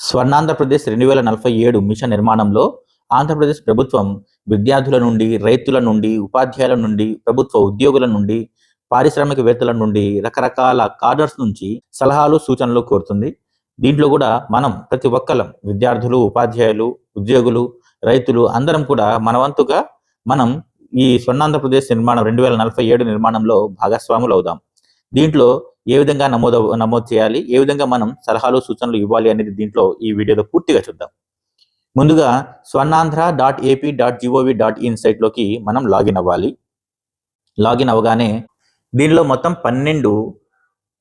స్వర్ణాంధ్రప్రదేశ్ రెండు వేల నలభై ఏడు మిషన్ నిర్మాణంలో ఆంధ్రప్రదేశ్ ప్రభుత్వం విద్యార్థుల నుండి రైతుల నుండి ఉపాధ్యాయుల నుండి ప్రభుత్వ ఉద్యోగుల నుండి పారిశ్రామికవేత్తల నుండి రకరకాల కార్డర్స్ నుంచి సలహాలు సూచనలు కోరుతుంది. దీంట్లో కూడా మనం ప్రతి ఒక్కరం విద్యార్థులు ఉపాధ్యాయులు ఉద్యోగులు రైతులు అందరం కూడా మనవంతుగా మనం ఈ స్వర్ణాంధ్రప్రదేశ్ నిర్మాణం రెండు వేల నలభై ఏడు నిర్మాణంలో భాగస్వాములు అవుదాం. దీంట్లో ఏ విధంగా నమోదు నమోదు చేయాలి ఏ విధంగా మనం సలహాలు సూచనలు ఇవ్వాలి అనేది దీంట్లో ఈ వీడియోలో పూర్తిగా చూద్దాం. ముందుగా Swarnandhra dot AP dot G O V dot in సైట్లోకి మనం లాగిన్ అవ్వాలి. లాగిన్ అవ్వగానే దీనిలో మొత్తం పన్నెండు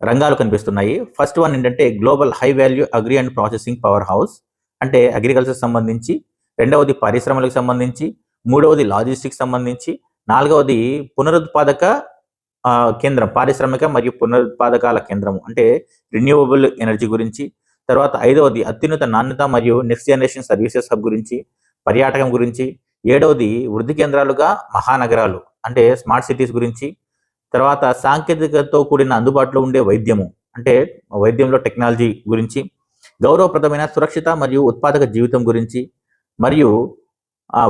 రంగాలు కనిపిస్తున్నాయి. ఫస్ట్ వన్ ఏంటంటే global high value agri and processing power house అంటే అగ్రికల్చర్ సంబంధించి రెండవది పరిశ్రమలకు సంబంధించి మూడవది లాజిస్టిక్స్ సంబంధించి నాలుగవది పునరుత్పాదక కేంద్రం పారిశ్రామిక మరియు పునరుత్పాదకాల కేంద్రం అంటే రిన్యూవబుల్ ఎనర్జీ గురించి తర్వాత ఐదవది అత్యున్నత నాణ్యత మరియు నెక్స్ట్ జనరేషన్ సర్వీసెస్ హబ్ గురించి పర్యాటకం గురించి ఏడవది వృద్ధి కేంద్రాలుగా మహానగరాలు అంటే స్మార్ట్ సిటీస్ గురించి తర్వాత సాంకేతికతతో కూడిన అందుబాటులో ఉండే వైద్యము అంటే వైద్యంలో టెక్నాలజీ గురించి గౌరవప్రదమైన సురక్షిత మరియు ఉత్పాదక జీవితం గురించి మరియు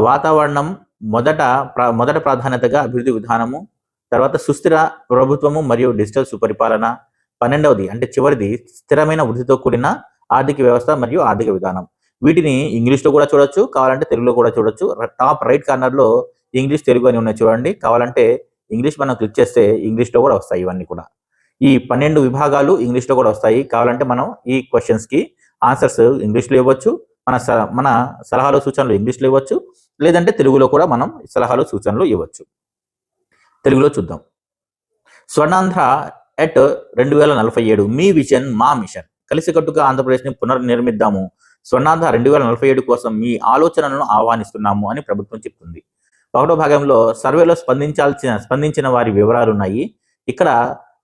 వాతావరణం మొదట ప్రా మొదట ప్రాధాన్యతగా అభివృద్ధి విధానము తర్వాత సుస్థిర ప్రభుత్వము మరియు డిజిటల్ సుపరిపాలన. పన్నెండవది అంటే చివరిది స్థిరమైన వృద్ధితో కూడిన ఆర్థిక వ్యవస్థ మరియు ఆర్థిక విధానం. వీటిని ఇంగ్లీష్లో కూడా చూడొచ్చు కావాలంటే తెలుగులో కూడా చూడొచ్చు. టాప్ రైట్ కార్నర్లో ఇంగ్లీష్ తెలుగు అని ఉన్నాయి చూడండి. కావాలంటే ఇంగ్లీష్ మనం క్లిక్ చేస్తే ఇంగ్లీష్లో కూడా వస్తాయి ఇవన్నీ కూడా. ఈ పన్నెండు విభాగాలు ఇంగ్లీష్లో కూడా వస్తాయి. కావాలంటే మనం ఈ క్వశ్చన్స్కి ఆన్సర్స్ ఇంగ్లీష్లో ఇవ్వచ్చు. మన మన సలహాలు సూచనలు ఇంగ్లీష్లో ఇవ్వచ్చు. లేదంటే తెలుగులో కూడా మనం సలహాలు సూచనలు ఇవ్వచ్చు. తెలుగులో చూద్దాం. స్వర్ణాంధ్ర ఎట్ రెండు వేల నలభై ఏడు మీ విజన్ మా మిషన్. కలిసికట్టుగా ఆంధ్రప్రదేశ్ని పునర్నిర్మిద్దాము. స్వర్ణాంధ్ర రెండు వేల నలభై ఏడు కోసం మీ ఆలోచనలను ఆహ్వానిస్తున్నాము అని ప్రభుత్వం చెప్తుంది. ఒకటో భాగంలో సర్వేలో స్పందించాల్సిన స్పందించిన వారి వివరాలు ఉన్నాయి. ఇక్కడ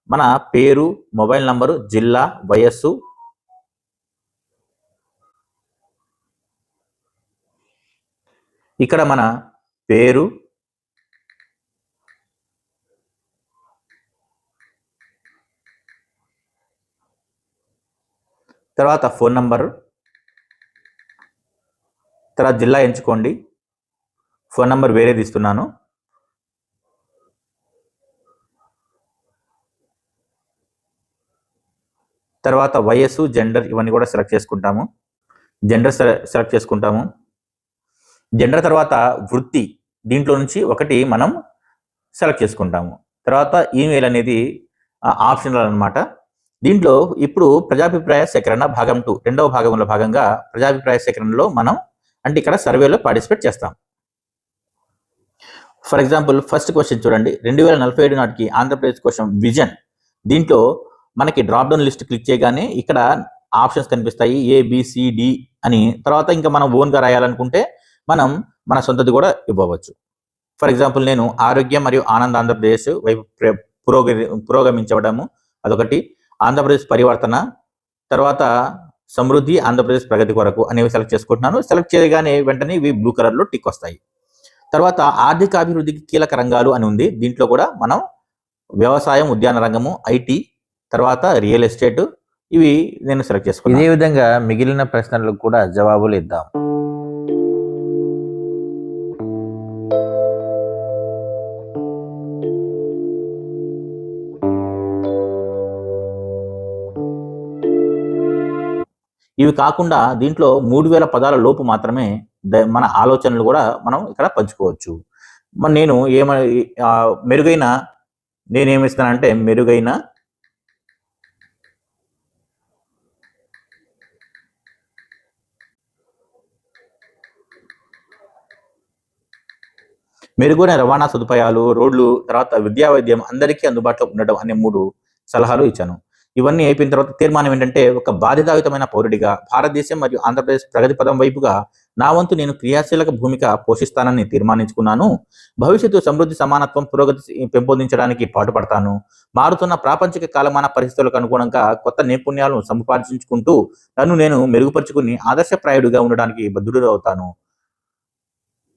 మన పేరు మొబైల్ నంబరు జిల్లా వయస్సు. ఇక్కడ మన పేరు తర్వాత ఫోన్ నంబరు. తర్వాత జిల్లా ఎంచుకోండి. ఫోన్ నంబర్ వేరేది ఇస్తున్నాను తర్వాత వయస్సు జెండర్ ఇవన్నీ కూడా సెలెక్ట్ చేసుకుంటాము. జెండర్ సెలెక్ట్ చేసుకుంటాము. జెండర్ తర్వాత వృత్తి దీంట్లో నుంచి ఒకటి మనం సెలెక్ట్ చేసుకుంటాము. తర్వాత ఈమెయిల్ అనేది ఆప్షనల్ అనమాట దీంట్లో ఇప్పుడు ప్రజాభిప్రాయ సేకరణ భాగం టూ రెండవ భాగంలో భాగంగా ప్రజాభిప్రాయ సేకరణలో మనం అంటే ఇక్కడ సర్వేలో పార్టిసిపేట్ చేస్తాం. ఫర్ ఎగ్జాంపుల్ ఫస్ట్ క్వశ్చన్ చూడండి. రెండు వేల నలభై ఏడు నాటికి ఆంధ్రప్రదేశ్ కోసం విజన్ దీంట్లో మనకి డ్రాప్ డౌన్ లిస్ట్ క్లిక్ చేయగానే ఇక్కడ ఆప్షన్స్ కనిపిస్తాయి. ఏ అని. తర్వాత ఇంకా మనం ఓన్గా రాయాలనుకుంటే మనం మన సొంతది కూడా ఇవ్వవచ్చు. ఫర్ ఎగ్జాంపుల్ నేను ఆరోగ్యం మరియు ఆనంద ఆంధ్రప్రదేశ్ వైపు ప్ర- పురోగతి పురోగమించడము అదొకటి. ఆంధ్రప్రదేశ్ పరివర్తన తర్వాత సమృద్ధి ఆంధ్రప్రదేశ్ ప్రగతి కొరకు అనేవి సెలెక్ట్ చేసుకుంటున్నాను. సెలెక్ట్ చేయగానే వెంటనే ఇవి బ్లూ కలర్లో టిక్ వస్తాయి. తర్వాత ఆర్థిక అభివృద్ధికి కీలక రంగాలు అని ఉంది. దీంట్లో కూడా మనం వ్యవసాయం ఉద్యాన రంగము ఐటీ తర్వాత రియల్ ఎస్టేట్ ఇవి నేను సెలెక్ట్ చేసుకున్నాను. ఇదే విధంగా మిగిలిన ప్రశ్నలకు కూడా జవాబులు ఇద్దాం. ఇవి కాకుండా దీంట్లో మూడు వేల పదాల లోపు మాత్రమే ద- మన ఆలోచనలు కూడా మనం ఇక్కడ పంచుకోవచ్చు. మరి నేను ఏమ మెరుగైన నేనేమిస్తానంటే మెరుగైన మెరుగైన రవాణా సదుపాయాలు రోడ్లు తర్వాత విద్యా వైద్యం అందరికీ అందుబాటులో ఉండడం అనే మూడు సలహాలు ఇచ్చాను. ఇవన్నీ అయిపోయిన తర్వాత తీర్మానం ఏంటంటే ఒక బాధ్యతాయుతమైన పౌరుడిగా భారతదేశం మరియు ఆంధ్రప్రదేశ్ ప్రగతి పదం వైపుగా నా వంతు నేను క్రియాశీలక భూమిక పోషిస్తానని తీర్మానించుకున్నాను. భవిష్యత్తు సమృద్ధి సమానత్వం పురోగతి పెంపొందించడానికి పాటుపడతాను. మారుతున్న ప్రాపంచిక కాలమాన పరిస్థితులకు అనుగుణంగా కొత్త నైపుణ్యాలను సంపాదించుకుంటూ నన్ను నేను మెరుగుపరుచుకుని ఆదర్శప్రాయుడిగా ఉండడానికి బద్ధుడు అవుతాను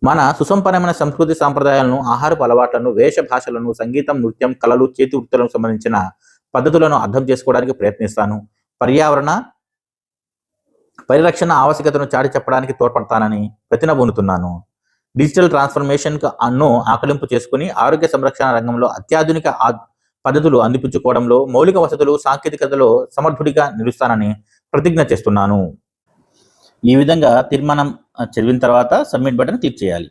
మన సుసంపన్నమైన సంస్కృతి సాంప్రదాయాలను ఆహారపు అలవాట్లను వేష భాషలను సంగీతం నృత్యం కళలు చేతి వృత్తులకు సంబంధించిన పద్ధతులను అర్థం చేసుకోవడానికి ప్రయత్నిస్తాను. పర్యావరణ పరిరక్షణ ఆవశ్యకతను చాటి చెప్పడానికి తోడ్పడతానని ప్రతినబూనుతున్నాను డిజిటల్ ట్రాన్స్ఫర్మేషన్ అన్ను ఆకలింపు చేసుకుని ఆరోగ్య సంరక్షణ రంగంలో అత్యాధునిక పద్ధతులు అందిపుచ్చుకోవడంలో మౌలిక వసతులు సాంకేతికతలో సమర్థుడిగా నిలుస్తానని ప్రతిజ్ఞ చేస్తున్నాను. ఈ విధంగా తీర్మానం చదివిన తర్వాత సబ్మిట్ బటన్ క్లిక్ చేయాలి.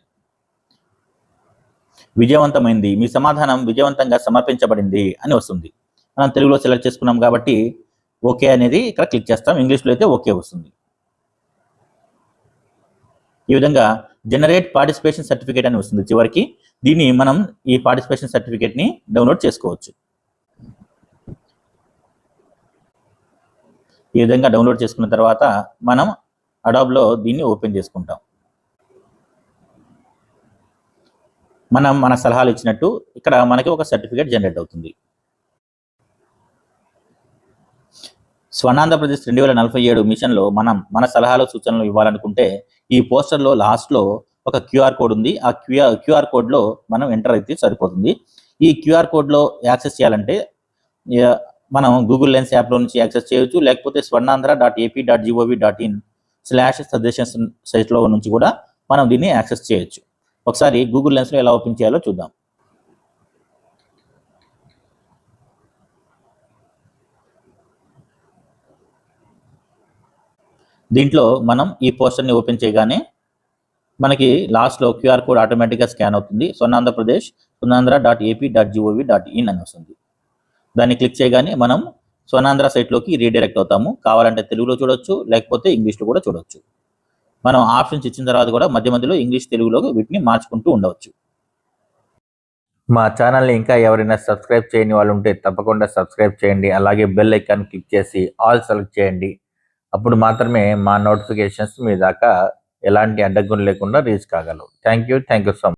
విజయవంతమైంది. మీ సమాధానం విజయవంతంగా సమర్పించబడింది అని వస్తుంది. మనం తెలుగులో సెలెక్ట్ చేసుకున్నాం కాబట్టి ఓకే అనేది ఇక్కడ క్లిక్ చేస్తాం. ఇంగ్లీష్లో అయితే ఓకే వస్తుంది. ఈ విధంగా జనరేట్ పార్టిసిపేషన్ సర్టిఫికేట్ అని వస్తుంది చివరికి. దీన్ని మనం ఈ పార్టిసిపేషన్ సర్టిఫికేట్ని డౌన్లోడ్ చేసుకోవచ్చు. ఈ విధంగా డౌన్లోడ్ చేసుకున్న తర్వాత మనం అడాబ్లో దీన్ని ఓపెన్ చేసుకుంటాం. మనం మన సలహాలు ఇచ్చినట్టు ఇక్కడ మనకి ఒక సర్టిఫికేట్ జనరేట్ అవుతుంది. స్వర్ణాంధ్రప్రదేశ్ రెండు వేల నలభై ఏడు మిషన్లో మనం మన సలహాలు సూచనలు ఇవ్వాలనుకుంటే ఈ పోస్టర్లో లాస్ట్లో ఒక క్యూఆర్ కోడ్ ఉంది. ఆ క్యూఆర్ క్యూఆర్ కోడ్లో మనం ఎంటర్ అయితే సరిపోతుంది. ఈ క్యూఆర్ కోడ్లో యాక్సెస్ చేయాలంటే మనం గూగుల్ లెన్స్ యాప్లో నుంచి యాక్సెస్ చేయొచ్చు. లేకపోతే Swarnandhra dot AP dot G O V dot in slash suggestions సైట్లో నుంచి కూడా మనం దీన్ని యాక్సెస్ చేయొచ్చు. ఒకసారి గూగుల్ లెన్స్లో ఎలా ఓపెన్ చేయాలో చూద్దాం. దీంట్లో మనం ఈ పోస్టర్ని ఓపెన్ చేయగానే మనకి లాస్ట్లో క్యూఆర్ కోడ్ ఆటోమేటిక్గా స్కాన్ అవుతుంది. Swarnandhra Pradesh Swarnandhra dot AP dot G O V dot in అని వస్తుంది. దాన్ని క్లిక్ చేయగానే మనం స్వర్ణాంధ్ర సైట్లోకి రీడైరెక్ట్ అవుతాము. కావాలంటే తెలుగులో చూడొచ్చు లేకపోతే ఇంగ్లీష్లో కూడా చూడొచ్చు. మనం ఆప్షన్స్ ఇచ్చిన తర్వాత కూడా మధ్య మధ్యలో ఇంగ్లీష్ తెలుగులో వీటిని మార్చుకుంటూ ఉండవచ్చు. మా ఛానల్ని ఇంకా ఎవరైనా సబ్స్క్రైబ్ చేయని వాళ్ళు ఉంటే తప్పకుండా సబ్స్క్రైబ్ చేయండి. అలాగే బెల్ ఐకాన్ క్లిక్ చేసి ఆల్ సెలెక్ట్ చేయండి. అప్పుడు మాత్రమే మా నోటిఫికేషన్స్ మీ దాకా ఎలాంటి అడ్డగులు లేకుండా reach కాగలవు. Thank you. Thank you so much